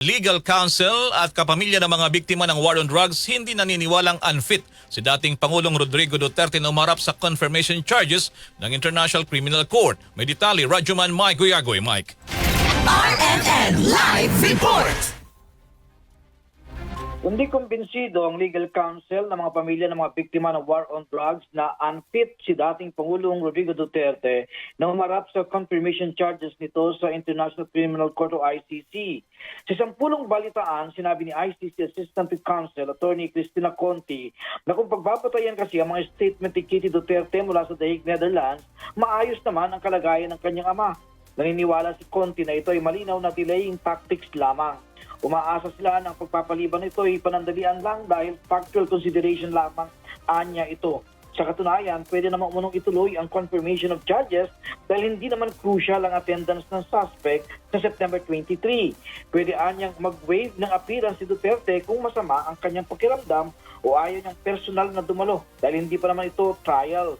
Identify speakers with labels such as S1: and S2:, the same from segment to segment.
S1: Legal counsel at kapamilya ng mga biktima ng war on drugs hindi naniniwalang unfit si dating Pangulong Rodrigo Duterte na umarap sa confirmation charges ng International Criminal Court. May detalye, Rajuman Mike Guyagoy. Mike.
S2: RNN Live Report!
S3: Hindi kumbinsido ang legal counsel ng mga pamilya ng mga biktima ng war on drugs na unfit si dating Pangulong Rodrigo Duterte na umarap sa confirmation charges nito sa International Criminal Court o ICC. Sa sampulong balitaan, sinabi ni ICC Assistant to Counsel Attorney Cristina Conti na kung pagbabatayan kasi ang mga statement ni Kitty Duterte mula sa Hague, Netherlands, maayos naman ang kalagayan ng kanyang ama. Naniniwala si Conti na ito ay malinaw na delaying tactics lamang. Umaasa sila ng pagpapaliban nito ay panandalian lang dahil factual consideration lamang anya ito. Sa katunayan, pwede naman umunong ituloy ang confirmation of charges dahil hindi naman crucial ang attendance ng suspect sa September 23. Pwede anyang mag-waive ng appearance si Duterte kung masama ang kanyang pakiramdam o ayaw niyang personal na dumalo dahil hindi pa naman ito trial.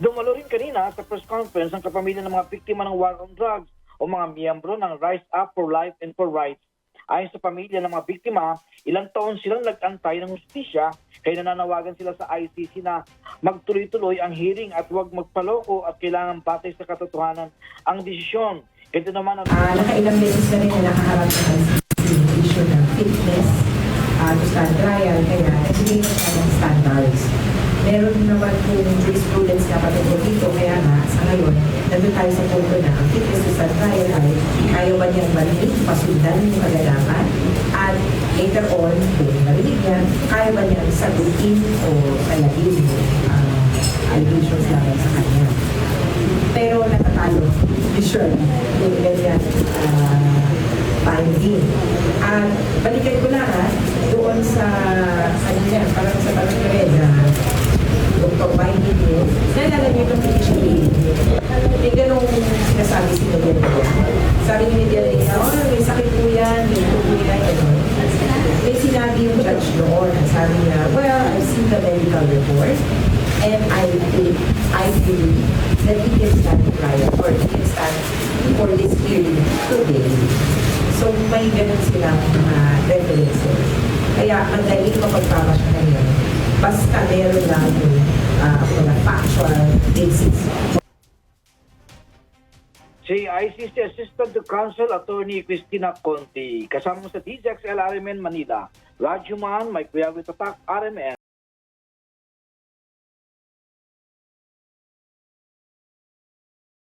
S3: Dumalo rin kanina sa press conference ang kapamilya ng mga biktima ng war on drugs o mga miyembro ng Rise Up for Life and for Rights. Ayon sa pamilya ng mga biktima, ilang taon silang nag-antay ng hustisya kaya nananawagan sila sa ICC na magtuloy-tuloy ang hearing at huwag magpaloko at kailangan batay sa katotohanan ang desisyon. Ito naman ang
S4: Ah, nakailang beses na rin na nakaharap sa ICC issue ng fitness uh, to stand trial, kaya nagbigay na standards. Meron naman kung jurisprudence na patungkol dito, kaya nga sa ngayon, nandun tayo sa punto na ang fitness to stand trial ay ayaw ba niyang balikin, pasundan yung kagalakan, at later on, kung narinig niya, kaya ba niyang sagutin o sayahin yung uh, allegations laban sa kanya pero natatalo. Usually, yung ganyan uh, finding. At balikan ko lang ha, doon sa, ano yan, parang sa rin na Sabi ni Miguel Reyna, oh, may sakit po yan, may ito po yan. May sinabi yung judge doon. Sabi niya, well, I've seen the medical report and I think, I believe that he can stand trial or he can stand for this hearing today. So may ganun silang mga references. Kaya madaling mapagpapasya na yun. Basta meron lang yung uh, mga factual basis.
S3: Si ICC Assistant to Counsel Attorney Cristina Conti. Kasama sa DZXL RMN Manila. Rajuman, Mike Kuyago Tatak, RMN.